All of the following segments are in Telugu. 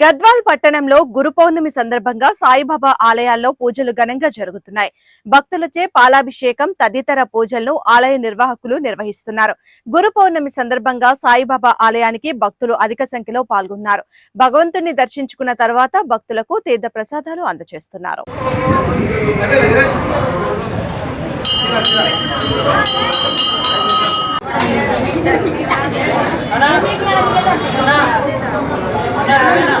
గద్వాల్ పట్టణంలో గురు పౌర్ణమి సందర్భంగా సాయిబాబా ఆలయాల్లో పూజలు ఘనంగా జరుగుతున్నాయి. భక్తులచే పాలాభిషేకం తదితర పూజలను ఆలయ నిర్వాహకులు నిర్వహిస్తున్నారు. గురు పౌర్ణమి సందర్భంగా సాయిబాబా ఆలయానికి భక్తులు అధిక సంఖ్యలో పాల్గొన్నారు. భగవంతుని దర్శించుకున్న తర్వాత భక్తులకు తీర్థ ప్రసాదాలు అందజేస్తున్నారు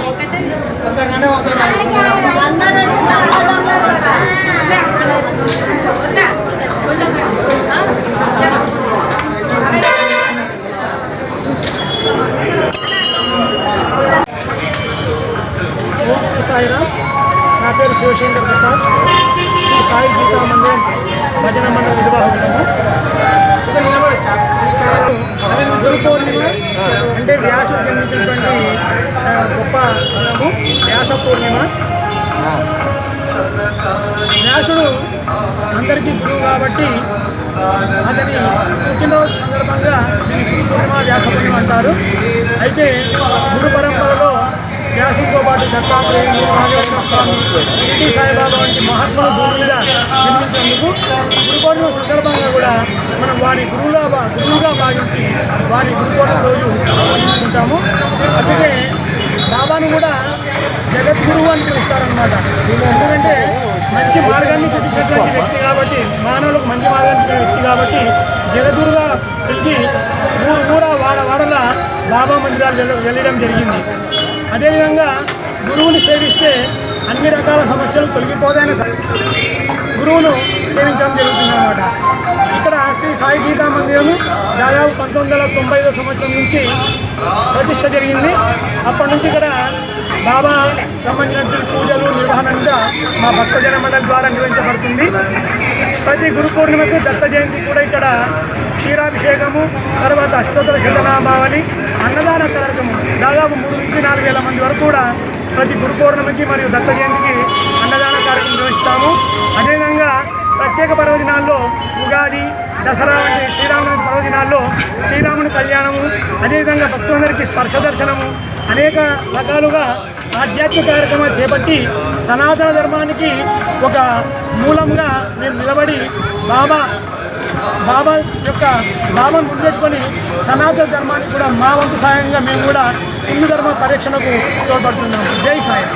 ఓం శ్రీ సాయిరామ్. నా పేరు శివశంకర్ ప్రసాద్. శ్రీ సాయి గీతా మందిరం భజన మండలి నిర్వాహకులను గురు పౌర్ణిమ అంటే వ్యాసుడు జన్మించినటువంటి ఆ, గొప్ప వ్యాస పూర్ణిమ వ్యాసుడు అందరికీ గురువు కాబట్టి అతని పుట్టినరోజు సందర్భంగా దీన్ని గురు పూర్ణిమ వ్యాస పూర్ణిమ అంటారు. అయితే గురు పరంపరలో వ్యాసుడితో పాటు దత్తాత్రేయుడు నాగేశ్వర స్వామి షిరిడి సాయిబాబా వంటి మహాత్ములు భూమి మీద గురు పౌర్ణిమ సందర్భంగా కూడా మనం వారి గురువుగా భా- గురువుగా భావించి వారి గురు పౌర్ణమి రోజు పూజించుకుంటాము అందుకే బాబాను కూడా అనుభవాన్ని అని ఎందుకంటే మంచి మార్గాన్ని చూపించేటువంటి వ్యక్తి కాబట్టి మానవులకు మంచి మార్గాన్ని వ్యక్తి కాబట్టి జగదూరుగా పిలిచి ఊరు ఊర వాడ వాడల బాబా మందిరాలు వెళ్ళడం జరిగింది. అదేవిధంగా గురువుని సేవిస్తే అన్ని రకాల సమస్యలు తొలగిపోతాయని గురువును సేవించడం జరుగుతుంది అన్నమాట ఇక్కడ శ్రీ సాయి గీతా మందిరం దాదాపు పంతొమ్మిది వందల తొంభై ఐదో సంవత్సరం నుంచి ప్రతిష్ట జరిగింది. అప్పటి నుంచి ఇక్కడ బాబా సంబంధించినటువంటి పూజలు నిర్వహణగా మా భక్తజన మండలి ద్వారా నిర్వహించబడుతుంది. ప్రతి గురు పూర్ణిమకు దత్త జయంతి కూడా ఇక్కడ క్షీరాభిషేకము తర్వాత అష్టోత్తర శతనామావళి అన్నదాన కార్యక్రమం దాదాపు మూడు నుంచి నాలుగు వేల మంది వరకు కూడా ప్రతి గురు పౌర్ణమికి మరియు దత్త జయంతికి అన్నదాన కార్యక్రమం నిర్వహిస్తాము. అదేవిధంగా ప్రత్యేక పర్వదినాల్లో ఉగాది దసరా వంటి శ్రీరామనవమి పర్వదినాల్లో శ్రీరాముని కళ్యాణము అదేవిధంగా భక్తులందరికీ స్పర్శ దర్శనము అనేక రకాలుగా ఆధ్యాత్మిక కార్యక్రమాలు చేపట్టి సనాతన ధర్మానికి ఒక మూలంగా మేము నిలబడి బాబా బాబా యొక్క బాబాను గుర్తుపెట్టుకొని సనాతన ధర్మానికి కూడా మా వంతు సాయంగా మేము కూడా హిందూ ధర్మ పరిరక్షణకు తోడ్పడుతున్నాము. జై సాయి